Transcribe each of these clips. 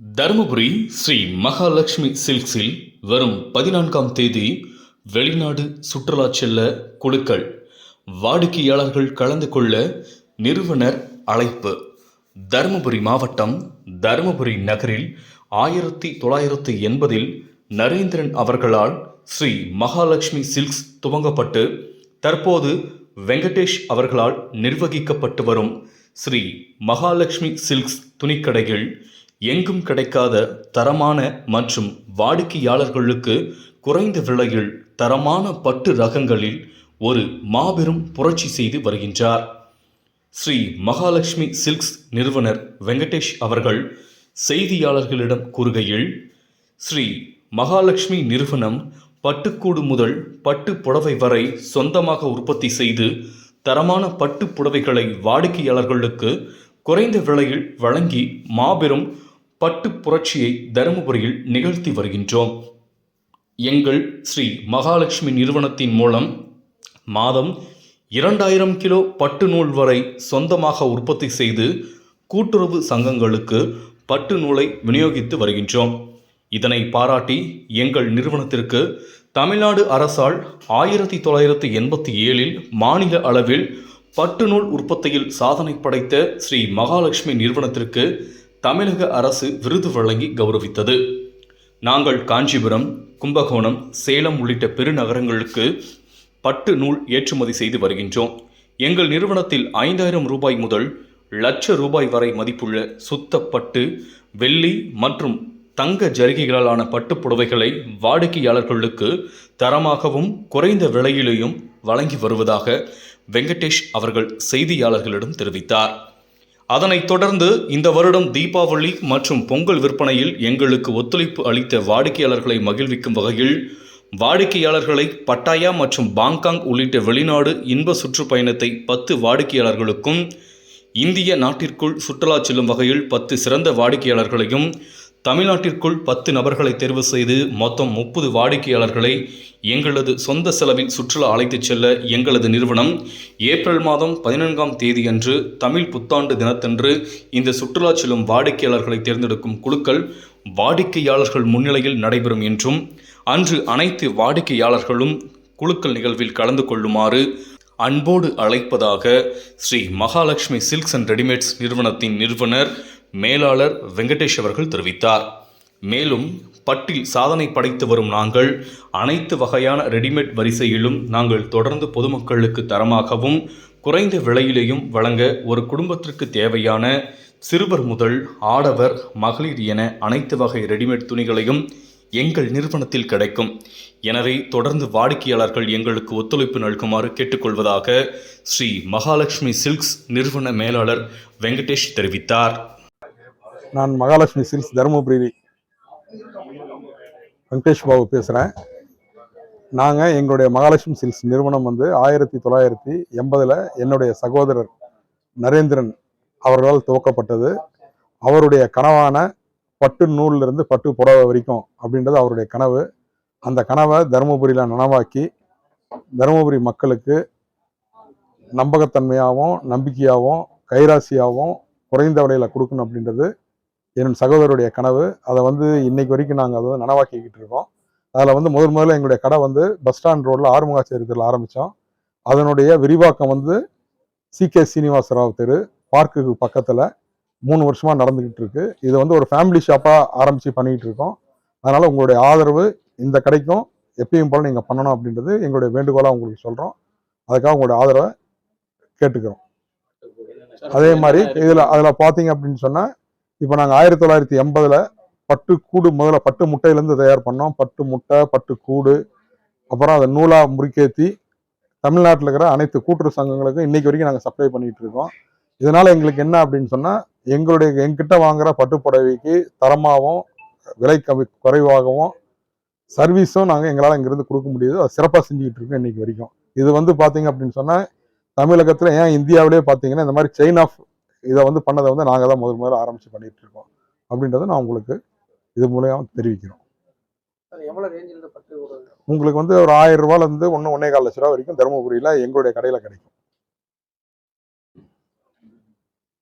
தருமபுரி ஸ்ரீ மகாலட்சுமி சில்க்ஸில் வரும் பதினான்காம் தேதி வெளிநாடு சுற்றுலா செல்ல குழுக்கள் வாடிக்கையாளர்கள் கலந்து கொள்ள நிறுவனர் அழைப்பு. தருமபுரி மாவட்டம் தருமபுரி நகரில் ஆயிரத்தி தொள்ளாயிரத்தி எண்பதில் நரேந்திரன் அவர்களால் ஸ்ரீ மகாலட்சுமி சில்க்ஸ் துவங்கப்பட்டு தற்போது வெங்கடேஷ் அவர்களால் நிர்வகிக்கப்பட்டு வரும் ஸ்ரீ மகாலட்சுமி சில்க்ஸ் துணிக்கடைகள் எங்கும் கிடைக்காத தரமான மற்றும் வாடிக்கையாளர்களுக்கு குறைந்த விலையில் தரமான பட்டு ரகங்களில் ஒரு மாபெரும் புரட்சி செய்து வருகின்றார். ஸ்ரீ மகாலட்சுமி சில்க்ஸ் நிறுவனர் வெங்கடேஷ் அவர்கள் செய்தியாளர்களிடம் கூறுகையில் ஸ்ரீ மகாலட்சுமி நிறுவனம் பட்டுக்கூடு முதல் பட்டு புடவை வரை சொந்தமாக உற்பத்தி செய்து தரமான பட்டு புடவைகளை வாடிக்கையாளர்களுக்கு குறைந்த விலையில் வழங்கி மாபெரும் பட்டு புரட்சியை தருமபுரியில் நிகழ்த்தி வருகின்றோம். எங்கள் ஸ்ரீ மகாலட்சுமி நிறுவனத்தின் மூலம் மாதம் இரண்டாயிரம் கிலோ பட்டு நூல் வரை சொந்தமாக உற்பத்தி செய்து கூட்டுறவு சங்கங்களுக்கு பட்டு நூலை விநியோகித்து வருகின்றோம். இதனை பாராட்டி எங்கள் நிறுவனத்திற்கு தமிழ்நாடு அரசால் ஆயிரத்தி தொள்ளாயிரத்தி எண்பத்தி ஏழில் மாநில அளவில் பட்டு நூல் உற்பத்தியில் சாதனை படைத்த ஸ்ரீ மகாலட்சுமி நிறுவனத்திற்கு தமிழக அரசு விருது வழங்கி கௌரவித்தது. நாங்கள் காஞ்சிபுரம் கும்பகோணம் சேலம் உள்ளிட்ட பெருநகரங்களுக்கு பட்டு நூல் ஏற்றுமதி செய்து வருகின்றோம். எங்கள் நிறுவனத்தில் ஐந்தாயிரம் ரூபாய் முதல் லட்ச ரூபாய் வரை மதிப்புள்ள சுத்தப்பட்டு வெள்ளி மற்றும் தங்க ஜரிகைகளாலான பட்டுப் புடவைகளை வாடிக்கையாளர்களுக்கு தரமாகவும் குறைந்த விலையிலேயும் வழங்கி வருவதாக வெங்கடேஷ் அவர்கள் செய்தியாளர்களிடம் தெரிவித்தார். அதனைத் தொடர்ந்து இந்த வருடம் தீபாவளி மற்றும் பொங்கல் விற்பனையில் எங்களுக்கு ஒத்துழைப்பு அளித்த வாடிக்கையாளர்களை மகிழ்விக்கும் வகையில் வாடிக்கையாளர்களை பட்டாயா மற்றும் பாங்காங் உள்ளிட்ட வெளிநாடு இன்ப சுற்றுப்பயணத்தை பத்து வாடிக்கையாளர்களுக்கும் இந்திய நாட்டிற்குள் சுற்றுலா செல்லும் வகையில் பத்து சிறந்த வாடிக்கையாளர்களையும் தமிழ்நாட்டிற்குள் பத்து நபர்களை தேர்வு செய்து மொத்தம் முப்பது வாடிக்கையாளர்களை எங்களது சொந்த செலவில் சுற்றுலா அழைத்துச் செல்ல எங்களது நிறுவனம் ஏப்ரல் மாதம் பதினான்காம் தேதியன்று தமிழ் புத்தாண்டு தினத்தன்று இந்த சுற்றுலா செல்லும் வாடிக்கையாளர்களை தேர்ந்தெடுக்கும் குழுக்கள் வாடிக்கையாளர்கள் முன்னிலையில் நடைபெறும் என்றும் அன்று அனைத்து வாடிக்கையாளர்களும் குழுக்கள் நிகழ்வில் கலந்து கொள்ளுமாறு அன்போடு அழைப்பதாக Sri Mahalakshmi silks and readymades நிறுவனத்தின் நிறுவனர் மேலாளர் வெங்கடேஷ் அவர்கள் தெரிவித்தார். மேலும் பட்டில் சாதனை படைத்து வரும் நாங்கள் அனைத்து வகையான ரெடிமேட் வரிசையிலும் நாங்கள் தொடர்ந்து பொதுமக்களுக்கு தரமாகவும் குறைந்த விலையிலேயும் வழங்க ஒரு குடும்பத்திற்கு தேவையான சிறுவர் முதல் ஆடவர் மகளிர் என அனைத்து வகை ரெடிமேட் துணிகளையும் எங்கள் நிறுவனத்தில் கிடைக்கும். எனவே தொடர்ந்து வாடிக்கையாளர்கள் எங்களுக்கு ஒத்துழைப்பு நல்குமாறு கேட்டுக்கொள்வதாக ஸ்ரீ மகாலட்சுமி சில்க்ஸ் நிறுவன மேலாளர் வெங்கடேஷ் தெரிவித்தார். நான் மகாலட்சுமி சில்க்ஸ் தருமபுரி வெங்கடேஷ் பாபு பேசுகிறேன் நாங்கள் எங்களுடைய மகாலட்சுமி சில்க்ஸ் நிறுவனம் வந்து ஆயிரத்தி தொள்ளாயிரத்தி எண்பதில் என்னுடைய சகோதரர் நரேந்திரன் அவர்களால் துவக்கப்பட்டது. அவருடைய கனவான பட்டு நூல்ல இருந்து பட்டு புடவை வரைக்கும் அப்படின்றது அவருடைய கனவு. அந்த கனவை தருமபுரியில் நனவாக்கி தருமபுரி மக்களுக்கு நம்பகத்தன்மையாகவும் நம்பிக்கையாகவும் கைராசியாகவும் குறைந்த விலையில் கொடுக்கணும் அப்படின்றது என் சகோதரருடைய கனவு. அதை வந்து இன்னைக்கு வரைக்கும் நாங்கள் அதை வந்து நனவாக்கிக்கிட்டு இருக்கோம். அதில் வந்து முதல் முதல்ல எங்களுடைய கடை வந்து பஸ் ஸ்டாண்ட் ரோட்டில் ஆறுமுகாச்சேரி தெருவில் ஆரம்பித்தோம் அதனுடைய விரிவாக்கம் வந்து சி கே சீனிவாசராவ் தெரு பார்க்குக்கு பக்கத்தில் மூணு வருஷமாக நடந்துக்கிட்டு இருக்கு. இது வந்து ஒரு ஃபேமிலி ஷாப்பாக ஆரம்பித்து பண்ணிக்கிட்டு இருக்கோம். அதனால் உங்களுடைய ஆதரவு இந்த கடைக்கும் எப்பயும் போல் நீங்கள் பண்ணணும் அப்படின்றது எங்களுடைய வேண்டுகோளாக உங்களுக்கு சொல்கிறோம் அதுக்காக உங்களுடைய ஆதரவை கேட்டுக்கிறோம். அதே மாதிரி இதில் அதில் பார்த்தீங்க அப்படின்னு சொன்னால் இப்போ நாங்கள் ஆயிரத்தி தொள்ளாயிரத்தி எண்பதில் பட்டு கூடு முதல்ல பட்டு முட்டையிலேருந்து தயார் பண்ணோம். பட்டு முட்டை பட்டு கூடு அப்புறம் அதை நூலாக முறுக்கேற்றி தமிழ்நாட்டில் இருக்கிற அனைத்து கூட்டுறவு சங்கங்களுக்கும் இன்னைக்கு வரைக்கும் நாங்கள் சப்ளை பண்ணிகிட்டு இருக்கோம். இதனால் எங்களுக்கு என்ன அப்படின்னு சொன்னால் எங்களுடைய எங்கிட்ட வாங்குகிற பட்டு புடவைக்கு தரமாகவும் விலை கம்மி குறைவாகவும் சர்வீஸும் நாங்கள் எங்களால் இங்கேருந்து கொடுக்க முடியுது. அதை சிறப்பாக செஞ்சுக்கிட்டு இருக்கோம் இன்றைக்கி வரைக்கும். இது வந்து பார்த்தீங்க அப்படின்னு சொன்னால் தமிழகத்தில் ஏன் இந்தியாவிலே பார்த்தீங்கன்னா இந்த மாதிரி செயின் ஆஃப் இதை வந்து பண்ணதை வந்து நாங்கள் தான் முதல் முதல்ல ஆரம்பித்து பண்ணிட்டு இருக்கோம். அப்படின்றத நான் உங்களுக்கு இது மூலியம் தெரிவிக்கிறோம். உங்களுக்கு வந்து ஒரு ஆயிரம் ரூபாயில இருந்து ஒன்று ஒன்றே கால் லட்ச ரூபா வரைக்கும் தருமபுரியில் எங்களுடைய கடையில் கிடைக்கும்.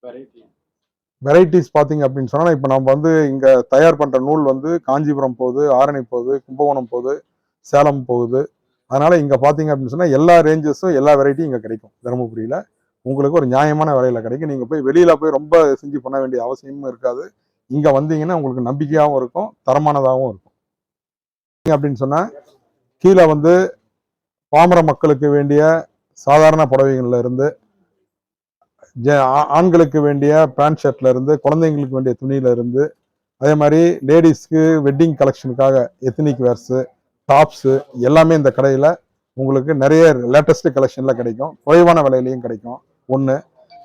வெரைட்டி வெரைட்டிஸ் பார்த்தீங்க அப்படின்னு சொன்னால் இப்போ நம்ம வந்து இங்கே தயார் பண்ணுற நூல் வந்து காஞ்சிபுரம் போகுது ஆரணி போகுது கும்பகோணம் போகுது சேலம் போகுது. அதனால இங்கே பார்த்தீங்க அப்படின்னு சொன்னால் எல்லா ரேஞ்சஸும் எல்லா வெரைட்டியும் இங்கே கிடைக்கும் தருமபுரியில். உங்களுக்கு ஒரு நியாயமான விலையில கிடைக்கும். நீங்கள் போய் வெளியில் போய் ரொம்ப செஞ்சு பண்ண வேண்டிய அவசியமும் இருக்காது. இங்கே வந்தீங்கன்னா உங்களுக்கு நம்பிக்கையாகவும் இருக்கும் தரமானதாகவும் இருக்கும். அப்படின்னு சொன்னால் கீழே வந்து பாமர மக்களுக்கு வேண்டிய சாதாரண புடவைகள்ல இருந்து ஜெ- ஆ- ஆண்களுக்கு வேண்டிய பேண்ட் ஷர்ட்ல இருந்து குழந்தைங்களுக்கு வேண்டிய துணியில இருந்து அதே மாதிரி லேடிஸ்க்கு வெட்டிங் கலெக்ஷனுக்காக எத்தனிக் வேர்ஸு டாப்ஸு எல்லாமே இந்த கடையில் உங்களுக்கு நிறைய லேட்டஸ்ட் கலெக்ஷனில் கிடைக்கும். குறைவான விலையிலையும் கிடைக்கும். ஒன்று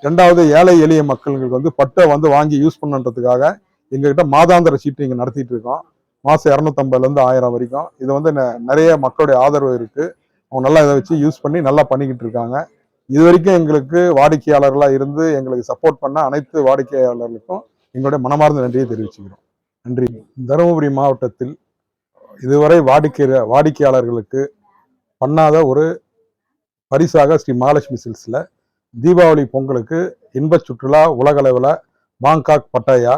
ரெண்டாவது ஏழை எளிய மக்களுக்கு வந்து பட்டை வந்து வாங்கி யூஸ் பண்ணுன்றதுக்காக எங்ககிட்ட மாதாந்திர சீட்டு இங்கே நடத்திட்டு இருக்கோம். மாதம் இரநூத்தம்பதுலேருந்து ஆயிரம் வரைக்கும். இது வந்து நிறைய மக்களுடைய ஆதரவு இருக்குது அவங்க நல்லா இதை வச்சு யூஸ் பண்ணி நல்லா பண்ணிக்கிட்டு இருக்காங்க. இது வரைக்கும் எங்களுக்கு வாடிக்கையாளர்களாக இருந்து எங்களுக்கு சப்போர்ட் பண்ண அனைத்து வாடிக்கையாளர்களுக்கும் எங்களுடைய மனமார்ந்த நன்றியை தெரிவிச்சுக்கிறோம். நன்றி. தருமபுரி மாவட்டத்தில் இதுவரை வாடிக்கை வாடிக்கையாளர்களுக்கு பண்ணாத ஒரு பரிசாக ஸ்ரீ மகாலட்சுமி சில்ஸில் தீபாவளி பொங்கலுக்கு இன்பச் சுற்றுலா உலகளவில் பாங்காக் பட்டாயா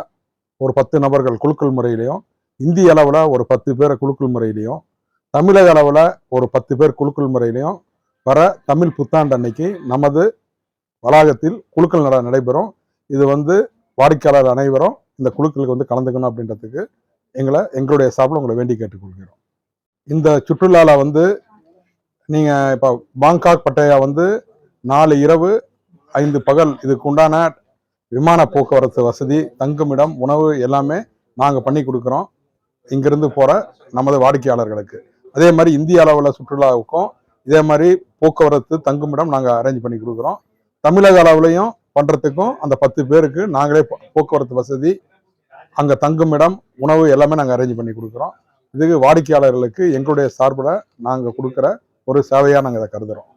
ஒரு பத்து நபர்கள் குழுக்கள் முறையிலையும் இந்திய அளவில் ஒரு பத்து பேர் குழுக்கள் முறையிலையும் தமிழக அளவில் ஒரு பத்து பேர் குழுக்கள் முறையிலையும் வர தமிழ் புத்தாண்டு அன்னைக்கு நமது வளாகத்தில் குழுக்கள் நட நடைபெறும். இது வந்து வாடிக்கையாளர் அனைவரும் இந்த குழுக்களுக்கு வந்து கலந்துக்கணும் அப்படின்றதுக்கு எங்களை எங்களுடைய சார்பில் உங்களை வேண்டி கேட்டுக்கொள்கிறோம். இந்த சுற்றுலாவில் வந்து நீங்கள் இப்போ பாங்காக் பட்டயா வந்து நாலு இரவு ஐந்து பகல் இதுக்கு உண்டான விமான போக்குவரத்து வசதி தங்குமிடம் உணவு எல்லாமே நாங்கள் பண்ணி கொடுக்குறோம். இங்கிருந்து போகிற நமது வாடிக்கையாளர்களுக்கு. அதே மாதிரி இந்திய அளவில் சுற்றுலாவுக்கும் இதே மாதிரி போக்குவரத்து தங்குமிடம் நாங்கள் அரேஞ்ச் பண்ணி கொடுக்குறோம். தமிழக அளவுலையும் பண்ணுறதுக்கும் அந்த பத்து பேருக்கு நாங்களே போக்குவரத்து வசதி அங்கே தங்குமிடம் உணவு எல்லாமே நாங்கள் அரேஞ்ச் பண்ணி கொடுக்குறோம். இதுக்கு வாடிக்கையாளர்களுக்கு எங்களுடைய சார்பில் நாங்கள் கொடுக்குற ஒரு சேவையாக நாங்கள் இதை கருதுகிறோம்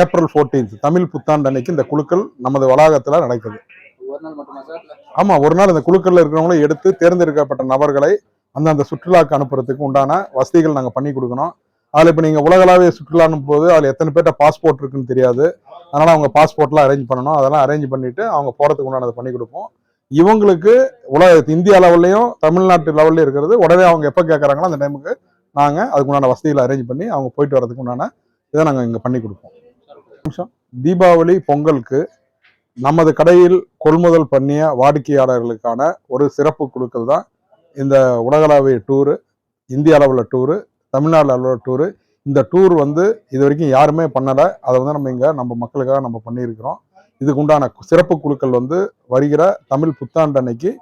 ஏப்ரல் 14th தமிழ் புத்தாண்டு அன்னைக்கு இந்த குழுக்கள் நமது வளாகத்தில் நடக்குது. ஆமாம் ஒரு நாள் இந்த குழுக்களில் இருக்கிறவங்கள எடுத்து தேர்ந்தெடுக்கப்பட்ட நபர்களை அந்தந்த சுற்றுலாக்கு அனுப்புறதுக்கு உண்டான வசதிகள் நாங்கள் பண்ணி கொடுக்கணும். அதில் இப்போ நீங்கள் உலகளாவிய சுற்றுலா போது அதில் எத்தனை பேர்ட்ட பாஸ்போர்ட் இருக்குன்னு தெரியாது. அதனால் அவங்க பாஸ்போர்ட்லாம் அரேஞ்ச் பண்ணணும். அதெல்லாம் அரேஞ்ச் பண்ணிவிட்டு அவங்க போகிறதுக்கு உண்டானதை பண்ணி கொடுப்போம். இவங்களுக்கு உலக இந்திய லெவல்லையும் தமிழ்நாட்டு லெவல்லையும் இருக்கிறது. உடனே அவங்க எப்போ கேட்குறாங்களோ அந்த டைமுக்கு நாங்கள் அதுக்குண்டான வசதிகளை அரேஞ்ச் பண்ணி அவங்க போயிட்டு வரதுக்கு உண்டான இதை நாங்கள் இங்கே பண்ணி கொடுப்போம். நிமிஷம். தீபாவளி பொங்கலுக்கு நமது கடையில் கொள்முதல் பண்ணிய வாடிக்கையாளர்களுக்கான ஒரு சிறப்பு குழுக்கள் தான் இந்த உலகளாவிய டூரு இந்திய அளவில் டூரு தமிழ்நாடு அளவில் டூரு. இந்த டூர் வந்து இது வரைக்கும் யாருமே பண்ணலை. அதை வந்து நம்ம இங்கே நம்ம மக்களுக்காக நம்ம பண்ணியிருக்கிறோம். இதுக்கு உண்டான சிறப்பு குழுக்கள் வந்து வருகிற தமிழ் புத்தாண்டு அன்னைக்கு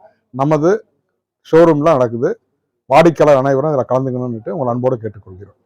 நமது ஷோரூமில் நடக்குது. வாடிக்கையாளர் அனைவரும் இதில் கலந்துக்கணும்னுட்டு உங்கள் அன்போடு கேட்டுக்கொள்கிறோம்.